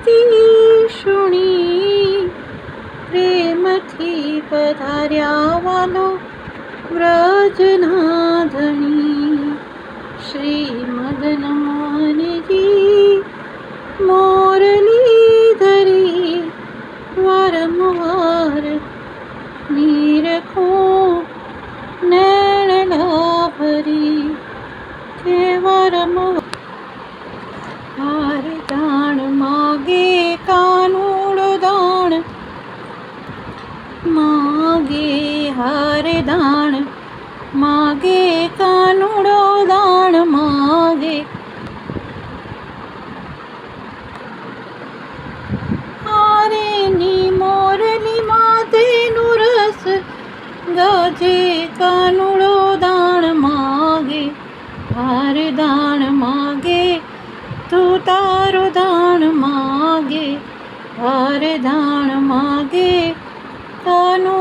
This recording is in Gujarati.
વાતી શુણી પ્રેમથી પધાર્યા વાલો વ્રજના ધણી શ્રી મદન માનજી મોરલી ધરી વારંવાર નીરખો નૈણલા ભરી કે વારંવાર માગે, કાનુડો દાણ માગે. હારેની મોરલી માતેનું રસ ગાજે, કાનુડો દાણ માગે. હાર દાણ માગે, તું તારો દાણ માગે. હાર દાણ માગે, કાનુડો